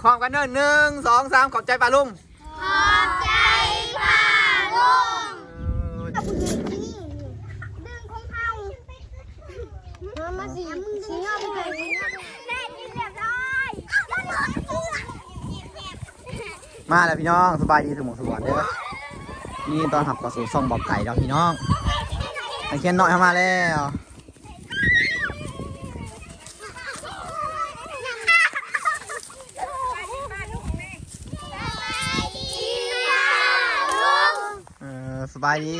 ขอบกันเนอะหนึ่งสองสามขอบใจป้าลุงขอบใจป่าลุงเออดึงของเขามาสีสีเงาไปเลยได้ยินเรียบร้อยมาแล้วพี่น้องสบายดีสมองสวัสดิ์เด้อนี่ตอนหับกระสุนส่องบอกไก่แล้วพี่น้องไอเคียนน้อยเข้ามาแล้ว สบายดี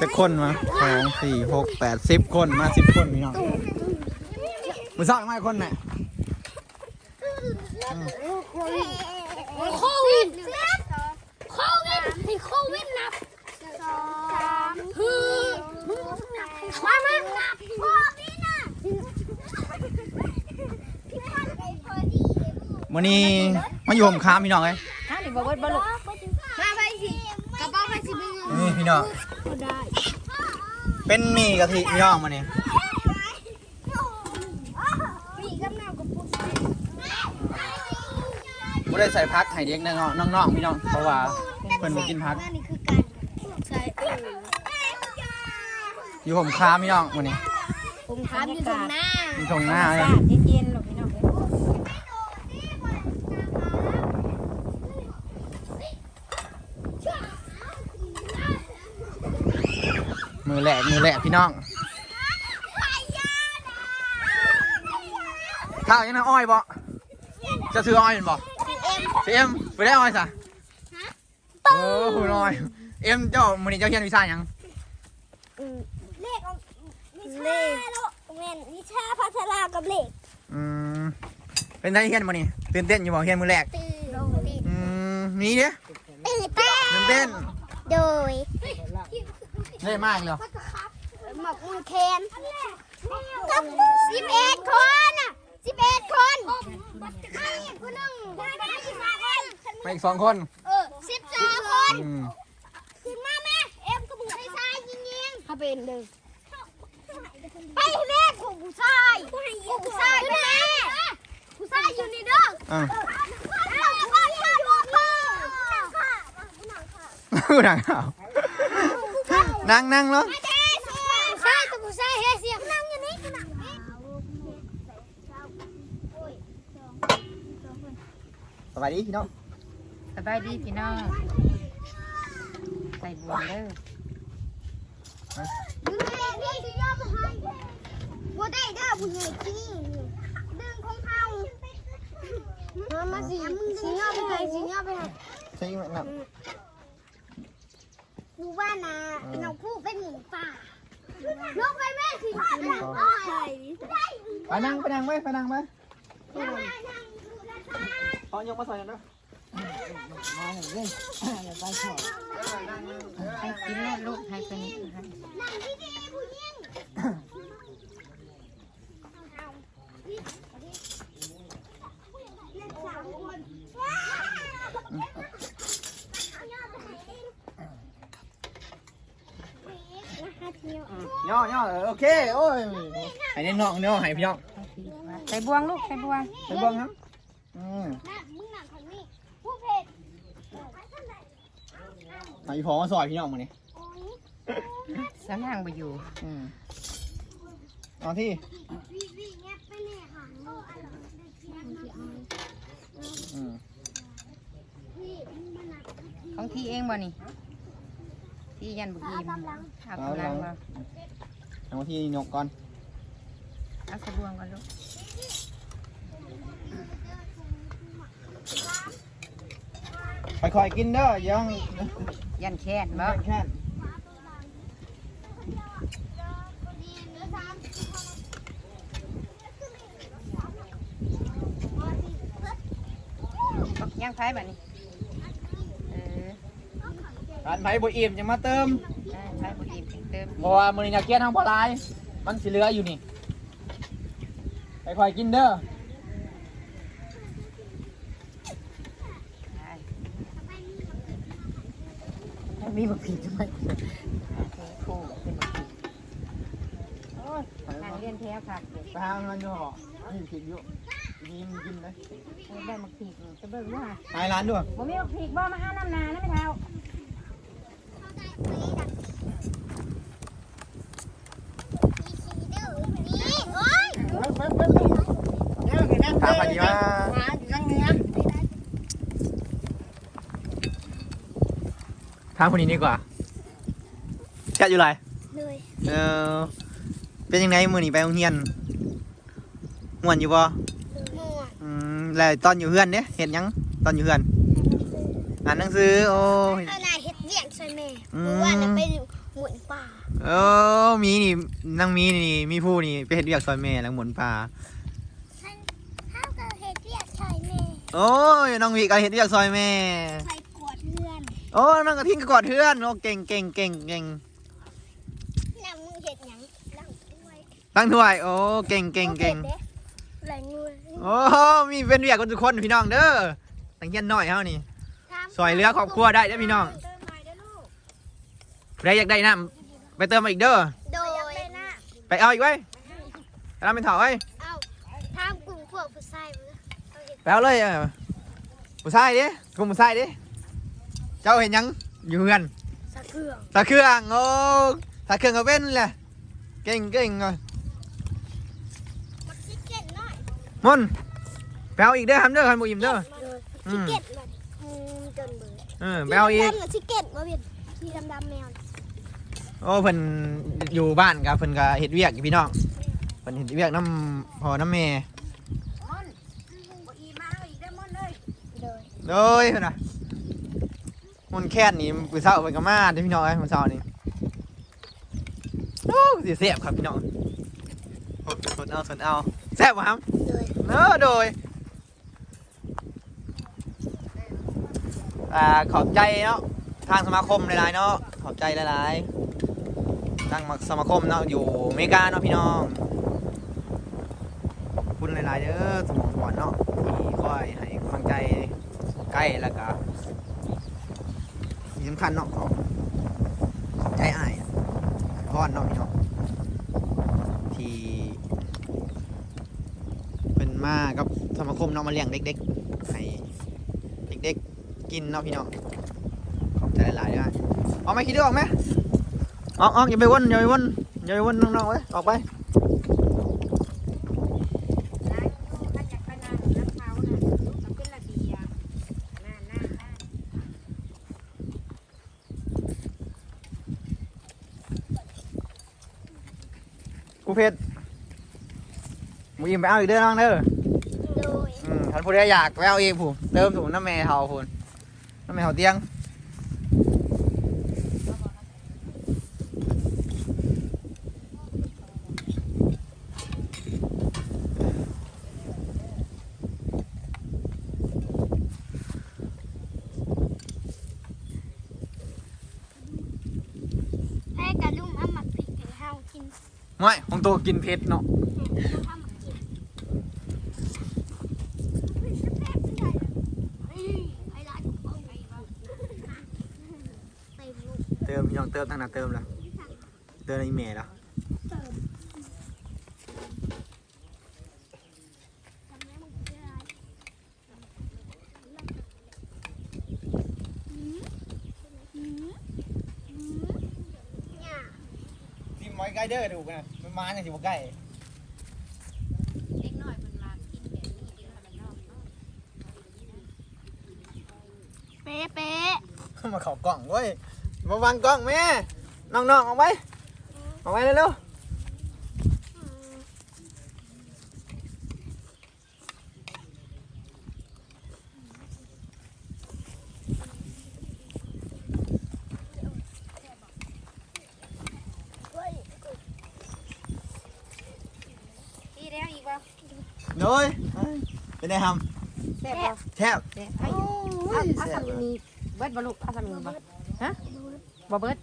จะคนมาสองสี่หกแปดสิบคนมาสิบคนพี่น้องมือซ้ายมาอีกคนไหนโควิดโควิดให้โควิดนับสามฮึมามานับพ่อพี่นะมันไปพอดีวันนี้ มาอยู่ผมค้ามพี่น้องเลยฮะนี่บอกว่าบ่ลูกมาไปสิกระเป๋าไปสิมึงนี่พี่น้องได้เป็นหมี่กะทิพี่น้องมาเนี่ยมีกำลังกับปุ๊บไม่ได้ใส่พักให้เด็กน้องน้องๆพี่น้องเพราะว่าเพิ่นบ่กินพักนี่คือการใส่เอออยู่ผมค้ามพี่น้องวันนี้ผมถามอยู่ตรงหน้ามีตรงหน้าเลย จ้าเย็นๆลูกพี่น้องเอ้ย มือแหลกมือแหลกพี่น้องข้าวยังน่าอ้อยบ่จะซื้ออ้อยเห็นบ่ซื้อเอ็มไปได้อ้อยซะโอ้โหน้อย เอ็มเจ้ามื้อนี้เจ้าเรียนวิชาหยังเลขวิชาโลเมนวิชาพัฒนากับเลขอืมเป็นไงเรียนมื้อนี้ตื่นเต้นอยู่บ่เรียนมื้อแรกตื่นตื่นอืมนี่เด้ตื่นเต้นตื่นเต้นโดย เล่นมากเลยหมกมือแคนกับสิบเอ็ดคนอะสิบเอ็ดคนใครคนหนึ่งได้สิบห้าคนมาอีกสองคนเออสิบสองคนอืมขึ้นมาแม่เอ็มกับผู้ชายชายยิงยิงเขาเป็นเด้อไปแม่ของผู้ชายผู้ชายไปแม่ผู้ชายอยู่นี่เด้ออะเอาพ่อพ่อพ่อพ่อผู้หนังขาว นั่งนั่งเนาะใช่ตัวผู้ชายเฮเสียงนั่งอยู่นี่ขนาดสวัสดีพี่น้องสบายดีพี่น้องใส่บัวเด้อดึงแม่พี่สิย่อผู้ให้บ่ได้เด้อผู้ใหญ่ที่ดึงของเขามามาสิสิย่อไปให้สิย่อไปให้ใช่ไหมนะ กูว่านะน้องผู้เป็นหมูป่าลงไปแม่สิอ้อยไปนั่งไปนั่งไปไปนั่งไปพอยกมาใส่กันนะให้กินแล้วลูกให้เป็นให้นั่งที่ดีผู้หญิง ย่อย่อเออโอเคโอ้ยให้เน้นน้องเนาะให้พี่น้องใส่บวงลูกใส่บวงไปเบิ่งครับอืมนะมึงหนังของนี่ผู้เพจให้พอมาซอยพี่น้องมานี่สำทางไปอยู่อืมเอาที่วีวีเงี้ยไปเนี่ยค่ะโอ้อะไรอืมพี่มันหนักของที่เองบ่นี่ที่ยันบุกีมเอากำลังมา เอาที่ยกก่อนเอาใส่บวงก่อนลูกค่อยๆกินเด้อยังยันแค่นบ่แค่ยังไผบัดนี้เออ ร้านไผ่บอิ่มจะมาเติมได้ไผบ่อิ่ม เติมเพราะว่ามือนี้อยากเกี้ยนทางพอลายมันสิเหลืออยู่นี่ค่อยๆกินเด้อได้มีบ่ผิดด้วยโอ้เป็นบ่ผิดโอ้ยนั่งรียนแถวค่ะไปหามันอยู่หรอนี่กินอยู่นี่มันกินไหมเออได้มาขีดจะเบิ่งว่าไปร้านด้วยบ่มีมาขีดบ่มาหาน้ำนานะไม่เท่า นี่โอ้ย ถามไปดีว่าถามคนนี้ดีกว่าแค่อยู่ไรเลยเออเป็นยังไงมือนี้ไปโรงเรียนม่วนอยู่บ่ม่วงอืมแล้วตอนอยู่เฮือนเนี่ยเห็นยังตอนอยู่เฮือนอ่านหนังสือโอ้ยเอานายเฮ็ดเวียกใส่แม่อืมเมื่อวานน่ะไปหมุนป่าเออมีนี่นั่งมีนี่มีผู้นี่ไปเห็ดเวียกซอยแม่แล้วหมุนปลาท่านข้าวก็เฮ็ดเวียกใส่แม่โอ้ยน้องวีก็เห็ดเวียกซอยแม่ โอ้น้องกระทิงก็กอดเพื่อนโอ้เก่งเก่งเก่งเก่งนำมึงเฮ็ดหยังล้างถ้วยตั้งถ้วยโอ้เก่งเก่งเก่งหลายมือโอ้มีเป็นเวียกกันทุกคนพี่น้องเด้อตั้งเฮียนน้อยเฮานี่ซอยเหลือครอบครัวได้เด้อพี่น้องใครอยากได้น้ำไปเติมมาอีกเด้อโดยไปเอาอีกไว้ไปเอาเป็นเถาไว้เอาทามกลุ่มพวกผู้ชายมือเอาเฮ็ดไปเอาเลยเออผู้ชายดิกลุ่มผู้ชายดิ เจ้าเห็นยังอยู่เฮือนสะเครื่องตาเครื่องโอ้ตาเครื่องก็เป็นแหละเก่งเก่งเลยมักชิเก็ตหน่อยมนต์ไปเอาอีกเด้อทำเด้อคันบุอิ่มเด้ออืชิมเก็ตมาดิอืมจนเบื่อเออไปเอาอีกดำๆน่ะชิเก็ตมาเวียนที่ดำๆแมวน่ะโอ้เพิ่นอยู่บ้านครับเพิ่นก็เฮ็ดเวียกอยู่พี่น้องเพิ่นเฮ็ดเวียกน้ำพ่อน้ำแม่ม่อนบ่อีมาเอาอีกได้อม่อนเลยโดยโดยเพิ่นน่ะ มนต์แค่นนี่มื้อเช้าเพิ่นก็มาเด้อพี่น้องเอ้ยมื้อเช้านี่โอ้สิแซ่บครับพี่น้องสดสดเอาสดเอาแซ่บบ่ครับโดยเออโดยอ่าขอบใจเนาะทางสมาคมหลายๆเนาะขอบใจหลายๆทางสมาคมเนาะอยู่อเมริกาเนาะพี่น้องขอบคุณหลายๆเด้อสมองสวรรค์เนาะที่คอยให้กำลังใจใกล้แล้วก็ ที่สำคัญเนาะขอขอบใจอ้ายพอนเนาะพี่น้องที่เป็นมากับสมาคมเนาะมาเลี้ยงเด็กๆให้เด็กๆกินเนาะพี่น้องขอบใจหลายๆด้วยออกไหมคิดดูออกไหมออกออกอย่าไปวนอย่าไปวนอย่าไปวนน้องๆเว้ยออกไป ร้านอยู่ถ้าอยากไปนั่งน้ำเขาน่ะมันเป็นระเบียบน่าน่าน่า กู เพชรมึงยิมไปเอาอีกเด้อน้องเด้อโดย อืมท่านผู้ใดอยากไปเอาเองผู้เติมถุงน้ำแม่เฮาผู้น้ำแม่เฮาเตียง แพ้กระลุ่มเอาหมักพริกให้เฮากิน ไม่ของ ตัวกินเพชรเนาะเอาหมักกิมยองเต็มลูกเติมพี่น้องเติมตั้งนานเติมแล้วเติมในอีเมลแล้วเติมทำไมมึงเชื่ออะไรหืมหืมหืมเนี่ยทีมอไกเดอร์ถูกนะ มันมาอย่างสิบใกล้เด็กน้อยมันมากินแบบนี้เดี๋ยวให้มันนอกเนาะเป๊ะเป๊ะมาเขากล่องเว้ยมาวางกล่องแม่น้องๆออกไปออกไปเร็วๆ ที่แล้วอีกบ่ โดยเป็นไงทแซ่บบ่ำแทบแซ่บเอาอยู่เอาเอาสามีเบิดบ่ลูกเอาสามีบ่ฮะบ่เบิด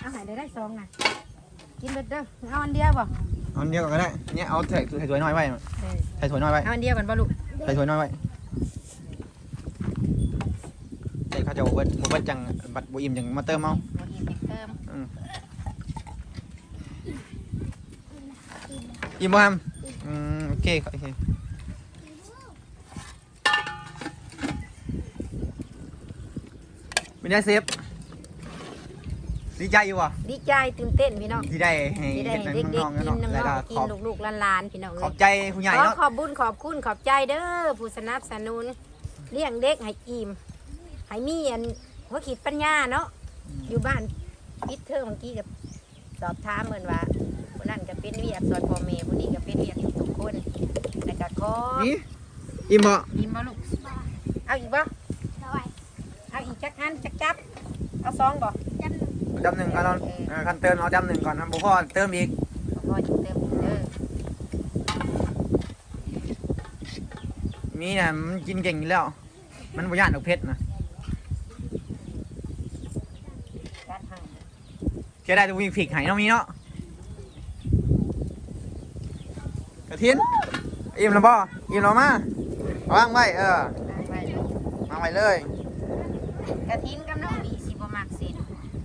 เอาใหายได้ได้สองน่ะกินเบิดเด้อเอาอันเดียวบ่เอาอันเดียวก่อนก็ได้เนี่ยเอาใส่ใส่ถ้วยน้อยไว้เออใส่ถ้วยน้อยไว้เอาอันเดียวกันบ่ลูกใส่ถ้วยน้อยไว้ใส่ข้าวเจ้าเบิดบ่เบิดจังบัดบ่อิ่มจังมาเติมเอาบ่อิ่มจังเติมอืมอิ่มบ่ครับ อืมโอเคโอเคเป็นไงเซฟดีใจอยู่วะดีใจตื่นเต้นพี่น้องที่ได้ให้ที่ได้เห็นให้เด็กน้องๆๆกินเนาะแล้วน้ก็องๆกิขนอบลูกๆหลานๆพี่น้องขเอ้อบยใจผู้ใหญ่ขอเนาะขอบบุญขอบคุณขอบใจเด้อผู้สนับสนุนเลี้ยงเด็กให้อิ่มให้มีอันหัวขีดปัญญาเนาะอยู่บ้านปิดเทอมเมื่อกี้กับสอบถามเหมือนว่าคนนั้นก็ เป็นเวียกซอยพ่อแม่คนนี้ก็เป็นเวียกทุกๆคนแล้วก็ขอนี่อิ่มบ่อิ่มบ่ลูกเอาอีกบ่สวัสดีเอาอีกจักอันจักจับเอาสองบ่จำหนึ่งจำหนึ่งก่อนเนาะเออคันเติมเอาจำหนึ่งก่อนครับบ่พอเติมอีกพอจะเติมอีกเด้อมีน่ะมันกินเก่งอยู่แล้ว มันบ่ย่านดอกเพชรนะจัดให้เชื่อได้ตัววิ่งผิกให้เนาะมีเนาะ กระทินอิ่มแล้วบ่อิ่มแล้วมาเอาวางไว้เออเอาไว้ลูกวางไว้เลยกระทินกับน้องบีสิบ่มักเส้น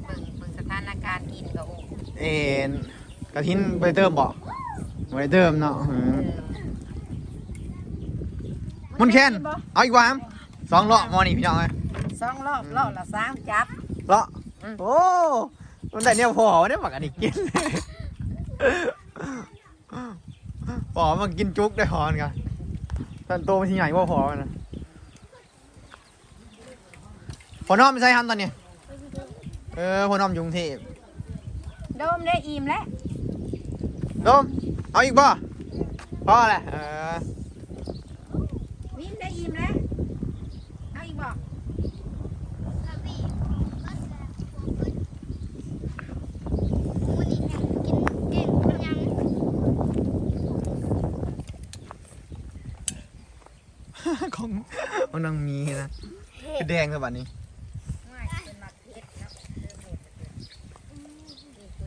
เบิ่งเบิ่งสถานการณ์กินก็โอ้เอ็นกระทินไปเติมบ่บ่ไปเติมเนาะอืมมุนแคนเอาอีกวามสองเลาะมอนี่พี่น้องเอ้ยสองรอบรอบละสามจับเลาะอืมโอ้มันแต่เนี่ยพอได้ปากอันนี้กินพ อมันกินจุกได้หอนกันตอนโตมันที่ใหญ่กว่าพอมันนะพอน้อมไม่ใช่ฮันตอนนี้ เออพอน้อมอยกรุงเทพโดมได้อิ่มแล้วโดมเอาอีกบ่พอแหละเออ วินได้อิ่มแล้วเอาอีกบ่ กระบี่ก็แซ่บวันนี้เนี่ยกินเก่งเป็นยัง ของของนางมีนะคือแดงเลยบัดนี้ไม่เป็นมักเผ็ดเนาะ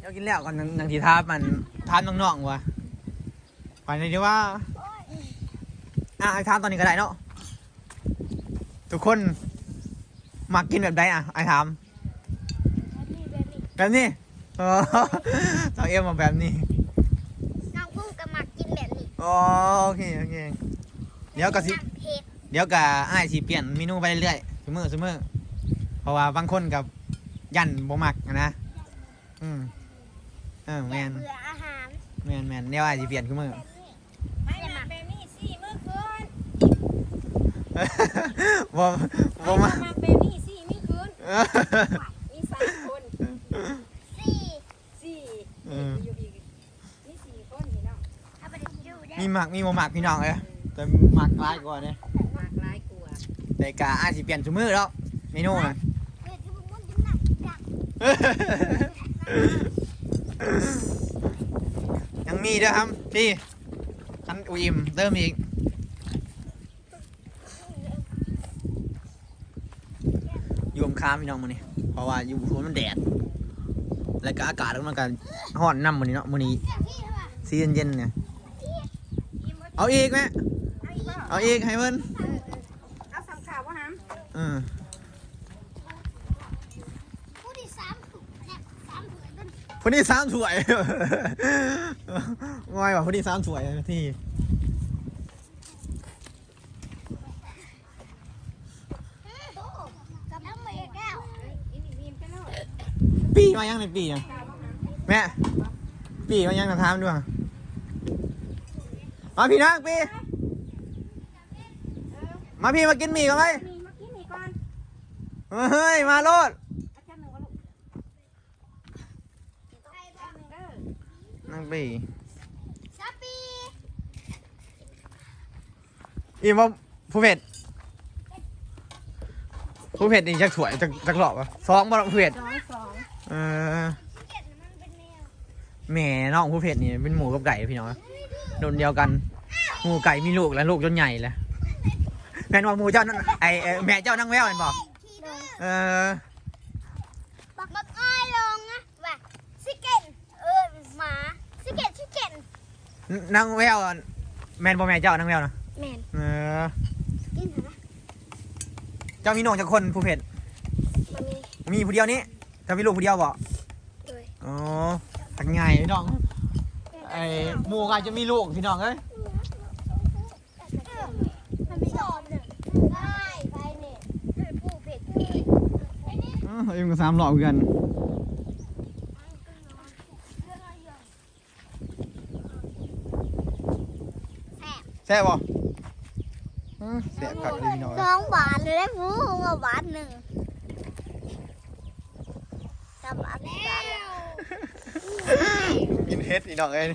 เดี๋ยวกินแล้วก่อนนางนางทีทาบมันทานน้องๆว่ะไปเลยดีว่า อะไอ้ทานตอนนี้ก็ได้เนาะทุกคนมักกินแบบใดอะไอ้ถามแบบนี้แบบนี้แบบนี้เออสาวเอ็มมาแบบนี้น้องกุ้งกับหมักกินแบบนี้อ๋อโอเคโอเคเดี๋ยวก็สิน้ำเผ็ด เดี๋ยวก็อ้ายสิเปลี่ยนเมนูไปเรื่อยๆสมือสมือเพราะว่าบางคนกับยันบ่มักอะนะ อืมเออแมนเบื่ออาหารแมนแมนเดี๋ยวอ้ายสิเปลี่ยนคือมือให้มาแบบนี้สี่มื้อคืนบ่บ่มาให้มาแบบนี้สี่มื้อคืนมีสามคนสี่สี่เอออยู่อีกมีสี่คนพี่น้องเอาไปดูได้ มีหมักมีบ่หมักพี่น้องเอ้ยแต่หมักหลายกว่าเนี่ยมากหลายกลัว แต่กะอ้ายสิเปลี่ยนซุมือแล้วเมนูน่ะเผ็ดที่มันจะหนักดักยังมีเด้อครับพี่คันอุยิมเติมอีกอยู่อมค้ามพี่น้องมื้อนี้เพราะว่าอยู่สวนมันแดด แล้วก็อากาศมันก็ร้อนน้ำมื้อนี้เนาะมื้อนี้พี่เหรอซีเย็นๆเนี่ยเอาอีกไหมเอาอีกบ่เอาอีกให้เพิ่นเอาสาม อืมผู้ที่สามถูกแนบสามถูกเป็นคนนี้สามถ้วย ง่ายว่ะคนนี้สามถ้วยที่ โตกับน้ำเมฆแก้วปีมายังในปีอะแม่ ปีมายังกระทามด้วยมาพี่นักปี มาพี่มากินหมี่กันไหม มีมากินนี่ก่อน เฮ้ย มาโลดอาจารย์หนึ่งว่าลูกอาจารย์หนึ่งเด้อนักปีซาปีอีว่าผู้เผ็ดผู้เผ็ดนี่จักถ้วยจักจักหลอบอะสองบ่ผู้เผ็ดสองสองเออเก็ดมันเป็นแนวแหม่น้องผู้เผ็ดนี่เป็นหมูกับไก่พี่น้องโดนเดียวกัน หมูไก่มีลูกแล้วลูกจนใหญ่แล้วแม่นว่าหมูเจ้านั่นไอเอ่อแม่เจ้านั่งแววเห็นบอกที่โดน เออปักบักอ้อยลงนะว่าซิเกนเออหมาซิเกนซิเกนนั่งแววอะแม่นบ่แม่เจ้านั่งแววนะแมนเออกินเหรอเจ้ามีน้องจากคนผู้เผ็ดมันมีมีผู้เดียวนี้เจ้ามีลูกผู้เดียวบ่เลยอ๋อทักง่ายพี่น้องไอ้หมูกอาจจะมีลูกพี่น้องเอ้ย มันไม่ชอบหนึ่งได้ไปเนี่ยผู้เผ็ด อ้าวเอ็มก็สามหลอกกันแซ่บบ่อื้อแซ่บคักเลยพี่น้องสเอ้ยองบาทเลยได้ผู้ว่าบาทหนึ่งสามบาทสามบาทกินเฮ็ดพี่น้องเอ้ย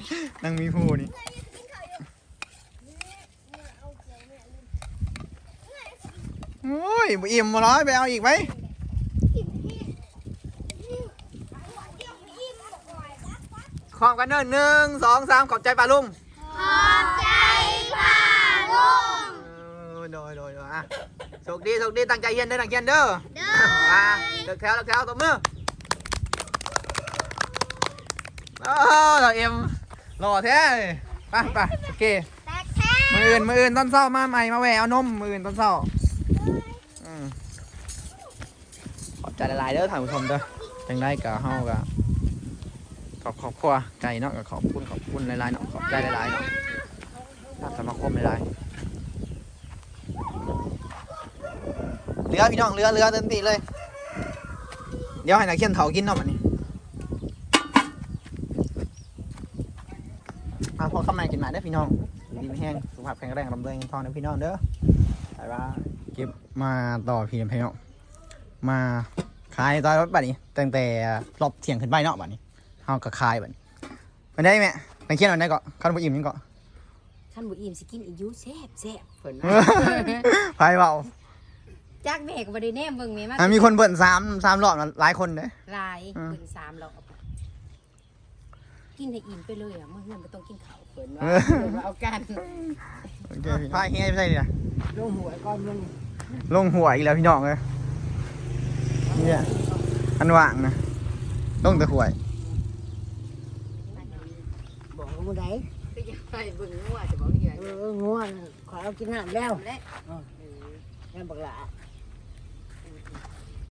นั่งมีผู้นี่โอ้ยบ่อิ่มมาร้อยไปเอาอีกไหมขอบ กันเนอะหนึ่งสองสามขอบใจป้าลุงขอบใจป่าลุงเออโดยโดยโดยอะโชคดีโชคดีตั้งใจเฮียนเด้อตั้งใจเฮียนเด้อเด้ออะเลิกแถวเลิกแถวตบมือโอ้เราเอ็มหล่อแท้เลยไปไปโอเคแตกแท้มืออื่นมืออื่นต้นเศร้ามาใหม่มาแหวเอานมมืออื่นต้นเศร้าอืมขอบใจหลายๆเด้อท่านผู้ชมเด้อจังได้กับเฮากับข อบขอบครัวใจเนาะก็ขอบคุณขอบคุณหลายๆเนาะขอบใจหลายๆเนาะทาสมาคมหลายๆเรือพี่น้องเรือเรือเต็มที่เลย เดี๋ยวให้นักเขียนเถากินเนาะมันนี้มาพอคำใหม่กินมาได้อพี่น้องดีไม่แห้งสุขภาพแข็งแรงลำเรืองเงินทองนะพี่น้องเด้อไปว่าเก็บมาต่อพี่พี่น้องมาขายตอนบัดนี้ตั้งแต่รอบเที่ยงขึ้นไปเนาะบัดนี้ เฮาก็ขายบัดนี้ไปได้แม่นักเขียนเอาได้ก็คันบ่อิ่มยังก็ท่านบุอิ่มสิกินอียูแซ่บแซ่บเพิ่นไผเว้าจักแม่ก็บ่ได้แนมเบิ่งแม่มาอะมีคนเบิ่นสามสามรอบนะหลายคนเด้อลายอืมเบิ่งสามรอบกินให้อิ่มไปเลยอะมื้อนั้นบ่ต้องกินข้าวเพิ่นว่าเออเพิ่นว่าเอากันโอเคพี่พายเฮียไม่ใช่นี่นะลงหัวก่อนลงลงหัวอีกแล้วพี่น้องเลยเนี่ยอันว่างนะลงแต่หวย บอกว่าไดก็ยังไปเบิ่งงัวจะบอกเหี้ยเออง่วงขอเอากินน้ำแล้วและแม่บอกละ